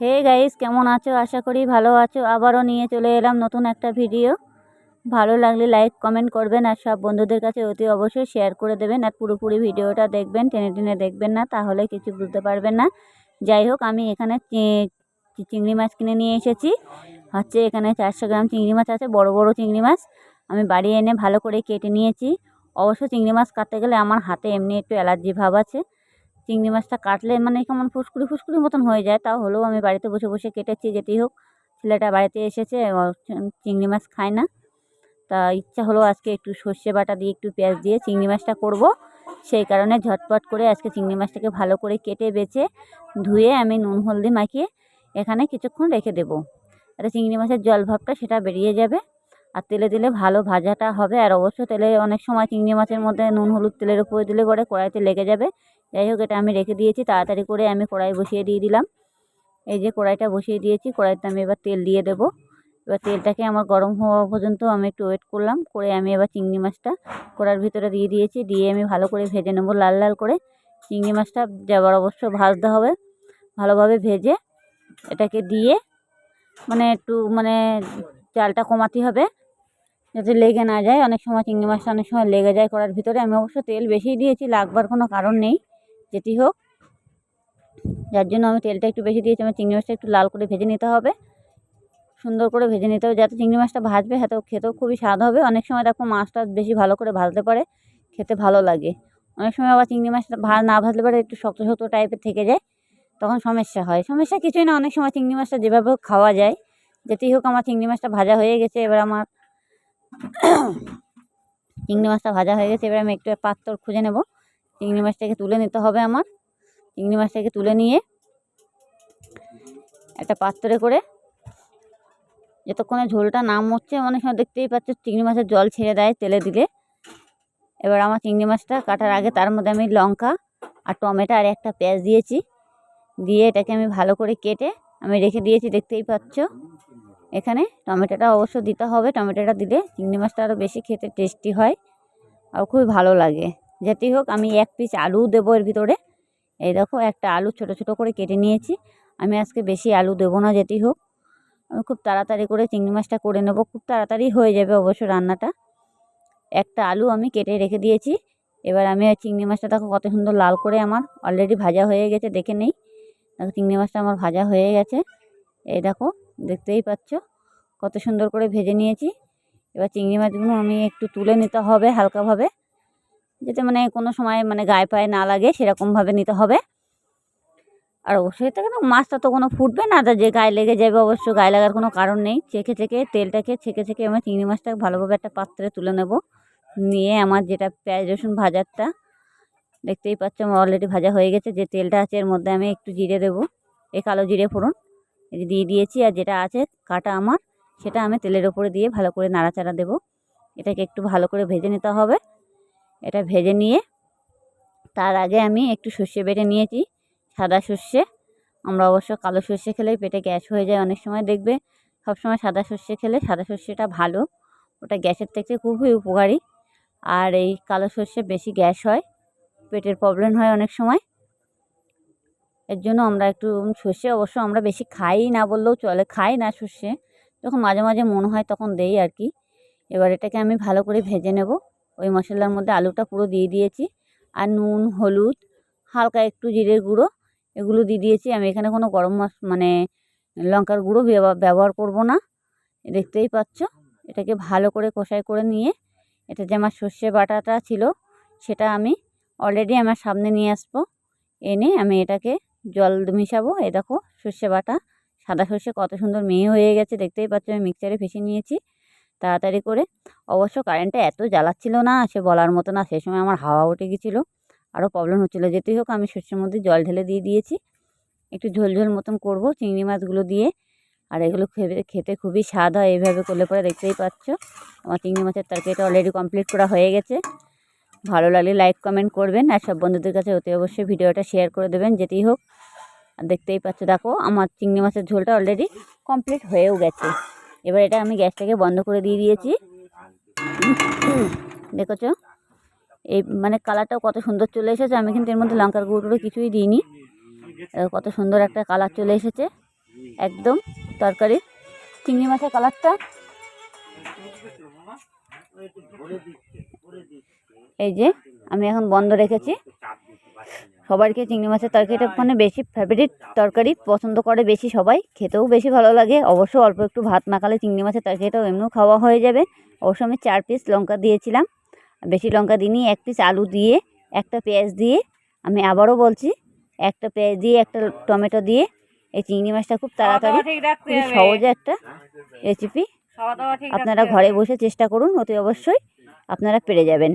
Hey guys, কেমন আছো? আশা করি ভালো আছো। আবারও নিয়ে চলে এলাম নতুন একটা ভিডিও। ভালো লাগলে লাইক, কমেন্ট করবেন আর সব বন্ধুদের কাছে অতি অবশ্যই শেয়ার করে দেবেন। আর পুরোপুরি ভিডিওটা দেখবেন, টেনে টেনে দেখবেন না, তাহলে কিছু বুঝতে পারবেন না। যাই হোক, আমি এখানে চিংড়ি মাছ কিনে নিয়ে এসেছি। হচ্ছে এখানে চারশো গ্রাম চিংড়ি মাছ আছে, বড় বড় চিংড়ি মাছ। আমি বাড়ি এনে ভালো করে কেটে নিয়েছি। অবশ্য চিংড়ি মাছ কাটতে গেলে আমার হাতে এমনি একটু অ্যালার্জি ভাব আছে। চিংড়ি মাছটা কাটলে মানে কেমন ফুসকুড়ি ফুসকুড়ি মতন হয়ে যায়, তাও হলেও আমি বাড়িতে বসে বসে কেটেছি যেতেই হোক। ছেলেটা বাড়িতে এসেছে চিংড়ি মাছ খায় না। তা ইচ্ছা হলো আজকে একটু সর্ষে বাটা দিয়ে, একটু পেঁয়াজ দিয়ে চিংড়ি মাছটা করব। সেই কারণে ঝটপট করে আজকে চিংড়ি মাছটাকে ভালো করে কেটে, বেছে, ধুয়ে আমি নুন, হলদি মাখিয়ে এখানে কিছুক্ষণ রেখে দেবো। তাহলে চিংড়ি মাছের জল ভাবটা সেটা বেরিয়ে যাবে। আর তেলে দিলে ভালো ভাজাটা হবে। আর অবশ্য তেলে অনেক সময় চিংড়ি মাছের মধ্যে নুন, হলুদ তেলের উপরে দিলে পরে কড়াইতে লেগে যাবে। যাই হোক, এটা আমি রেখে দিয়েছি, তাড়াতাড়ি করে আমি কড়াই বসিয়ে দিয়ে দিলাম। এই যে কড়াইটা বসিয়ে দিয়েছি, কড়াইতে আমি এবার তেল দিয়ে দেবো। এবার তেলটাকে আমার গরম হওয়া পর্যন্ত আমি একটু ওয়েট করলাম, করে আমি এবার চিংড়ি মাছটা কড়ার ভিতরে দিয়ে দিয়েছি, দিয়ে আমি ভালো করে ভেজে নেব লাল লাল করে। চিংড়ি মাছটা যাবার অবশ্য ভাজতে হবে, ভালোভাবে ভেজে এটাকে দিয়ে মানে একটু মানে চালটা কমাতে হবে, যাতে লেগে না যায়। অনেক সময় চিংড়ি মাছটা অনেক সময় লেগে যায় কড়ার ভিতরে। আমি অবশ্য তেল বেশিই দিয়েছি, লাগবার কোনো কারণ নেই। যেটি হোক। যার জন্য আমি তেলটা একটু বেশি দিয়েছি, আমার চিংড়ি মাছটা একটু লাল করে ভেজে নিতে হবে। সুন্দর করে ভেজে নিতে হবে, যাতে চিংড়ি মাছটা ভাজবে হাতেও খেতেও খুবই স্বাদ হবে। অনেক সময় দেখো মাছটা বেশি ভালো করে ভাজতে পারে, খেতে ভালো লাগে। অনেক সময় আবার চিংড়ি মাছটা ভা, না ভাজলে পারে একটু শক্ত শক্ত টাইপের থেকে যায়, তখন সমস্যা হয়। সমস্যা কিছুই না, অনেক সময় চিংড়ি মাছটা যেভাবে খাওয়া যায়। যেতেই হোক আমার চিংড়ি মাছটা ভাজা হয়ে গেছে, এবার আমার চিংড়ি মাছটা ভাজা হয়ে গেছে, এবার আমি একটু পাত্র খুঁজে নেব। চিংড়ি মাছটাকে তুলে নিতে হবে আমার। চিংড়ি মাছটাকে তুলে নিয়ে একটা পাত্রে করে যতক্ষণে ঝোলটা নাম হচ্ছে, অনেক সময় দেখতেই পাচ্ছ চিংড়ি মাছের জল ছেড়ে দেয় তেলে দিলে। এবার আমার চিংড়ি মাছটা কাটার আগে তার মধ্যে আমি লঙ্কা আর টমেটো আর একটা পেঁয়াজ দিয়েছি। দিয়ে এটাকে আমি ভালো করে কেটে আমি রেখে দিয়েছি, দেখতেই পাচ্ছ। এখানে টমেটোটা অবশ্য দিতে হবে, টমেটোটা দিলে চিংড়ি মাছটা আরও বেশি খেতে টেস্টি হয় আর খুবই ভালো লাগে। যেতেই হোক আমি এক পিস আলু দেবো এর ভিতরে। এই দেখো, একটা আলু ছোট ছোট করে কেটে নিয়েছি। আমি আজকে বেশি আলু দেবো না যেতেই হোক। আমি খুব তাড়াতাড়ি করে চিংড়ি মাছটা করে নেব। খুব তাড়াতাড়ি হয়ে যাবে অবশ্য রান্নাটা। একটা আলু আমি কেটে রেখে দিয়েছি। এবার আমি চিংড়ি মাছটা দেখো কত সুন্দর লাল করে আমার অলরেডি ভাজা হয়ে গেছে, দেখে নেই। দেখো চিংড়ি মাছটা আমার ভাজা হয়ে গেছে। এই দেখো, দেখতেই পাচ্ছ কত সুন্দর করে ভেজে নিয়েছি। এবার চিংড়ি মাছগুলো আমি একটু তুলে নিতে হবে হালকাভাবে। যাতে মানে কোনো সময় মানে গায়ে পায়ে না লাগে সেরকমভাবে নিতে হবে। আর অবশ্যই থেকে না মাছটা তো কোনো ফুটবে না, তা যে গায়ে লেগে যাবে অবশ্য, গায়ে লাগার কোনো কারণ নেই। চেখে চেখে তেলটাকে, ছেঁকে ছেঁকে আমার চিংড়ি মাছটা ভালোভাবে একটা পাত্রে তুলে নেব। নিয়ে আমার যেটা পেঁয়াজ, রসুন ভাজারটা, দেখতেই পাচ্ছ আমার অলরেডি ভাজা হয়ে গেছে। যে তেলটা আছে এর মধ্যে আমি একটু জিরে দেবো, এই কালো জিরে ফোড়ন। দিয়ে দিয়েছি, আর যেটা আছে কাটা আমার, সেটা আমি তেলের ওপরে দিয়ে ভালো করে নাড়াচাড়া দেবো। এটাকে একটু ভালো করে ভেজে নিতে হবে। এটা ভেজে নিয়ে তার আগে আমি একটু সর্ষে বেটে নিয়েছি, সাদা সর্ষে। আমরা অবশ্য কালো সর্ষে খেলেই পেটে গ্যাস হয়ে যায় অনেক সময়, দেখবে সবসময় সাদা সর্ষে খেলে সাদা সর্ষেটা ভালো, ওটা গ্যাসের থেকে খুবই উপকারী। আর এই কালো সর্ষে বেশি গ্যাস হয়, পেটের প্রবলেম হয় অনেক সময়। এর জন্য আমরা একটু সর্ষে অবশ্য আমরা বেশি খাই না বললেও চলে, খাই না সর্ষে। যখন মাঝে মাঝে মনে হয় তখন দেই আর কি। এবার এটাকে আমি ভালো করে ভেজে নেব। ওই মশলার মধ্যে আলুটা পুরো দিয়ে দিয়েছি। আর নুন, হলুদ, হালকা একটু জিরের গুঁড়ো এগুলো দিয়ে দিয়েছি। আমি এখানে কোনো গরম মশ মানে লঙ্কার গুঁড়ো ব্যবহার করব না। দেখতেই পাচ্ছ, এটাকে ভালো করে কষাই করে নিয়ে এটা যে আমার সর্ষে বাটাটা ছিল সেটা আমি অলরেডি আমার সামনে নিয়ে আসব। এনে আমি এটাকে জল মিশাবো। এ দেখো সর্ষে বাটা, সাদা সর্ষে কত সুন্দর মেয়ে হয়ে গেছে। দেখতেই পাচ্ছ আমি মিক্সারে পিষে নিয়েছি। তাড়াতাড়ি করে। অবশ্য কারেন্টটা এত জ্বালাচ্ছিল না, সে বলার মতো না সেই সময় আমার হাওয়া উঠে গেছিল। আরও প্রবলেম হচ্ছিল, যেতেই হোক, আমি সর্ষের মধ্যে জল ঢেলে দিয়ে দিয়েছি। একটু ঝোল ঝোল মতন করব, চিংড়ি মাছগুলো দিয়ে। আর এগুলো খেতে খেতে খুবই স্বাদ হয়, এইভাবে করলে পরে দেখতেই পাচ্ছ। আমার চিংড়ি মাছের তরকারিটা অলরেডি কমপ্লিট করা হয়ে গেছে। ভালো লাগলে লাইক কমেন্ট করবেন। আর সব বন্ধুদের কাছে অতি অবশ্যই ভিডিওটা শেয়ার করে দেবেন, যেতেই হোক। আর দেখতেই পাচ্ছ, দেখো, আমার চিংড়ি মাছের ঝোলটা অলরেডি কমপ্লিট হয়েও গেছে। এবার এটা আমি গ্যাসটাকে বন্ধ করে দিয়ে দিয়েছি। দেখেছ? এই মানে কালারটাও কত সুন্দর চলে এসেছে। আমি কিন্তু এর মধ্যে লঙ্কার গুঁড়ো কিছুই দিইনি। কত সুন্দর একটা কালার চলে এসেছে। একদম তরকারি। চিংড়ি মাছের কালারটা। এই যে, আমি এখন বন্ধ রেখেছি। সবাইকে চিংড়ি মাছের তরকারিটা মানে বেশি ফেভারিট তরকারি পছন্দ করে বেশি সবাই। খেতেও বেশি ভালো লাগে। অবশ্য অল্প একটু ভাত মাখালে চিংড়ি মাছের তরকারিটাও এমনিও খাওয়া হয়ে যাবে। অবশ্য আমি চার পিস লঙ্কা দিয়েছিলাম। বেশি লঙ্কা দিইনি এক পিস আলু দিয়ে একটা পেঁয়াজ দিয়ে। আমি আবারও বলছি একটা পেঁয়াজ দিয়ে একটা টমেটো দিয়ে। এই চিংড়ি মাছটা খুব তাড়াতাড়ি হবে। সহজে একটা রেসিপি আপনারা ঘরে বসে চেষ্টা করুন অতি অবশ্যই আপনারা পেরে যাবেন।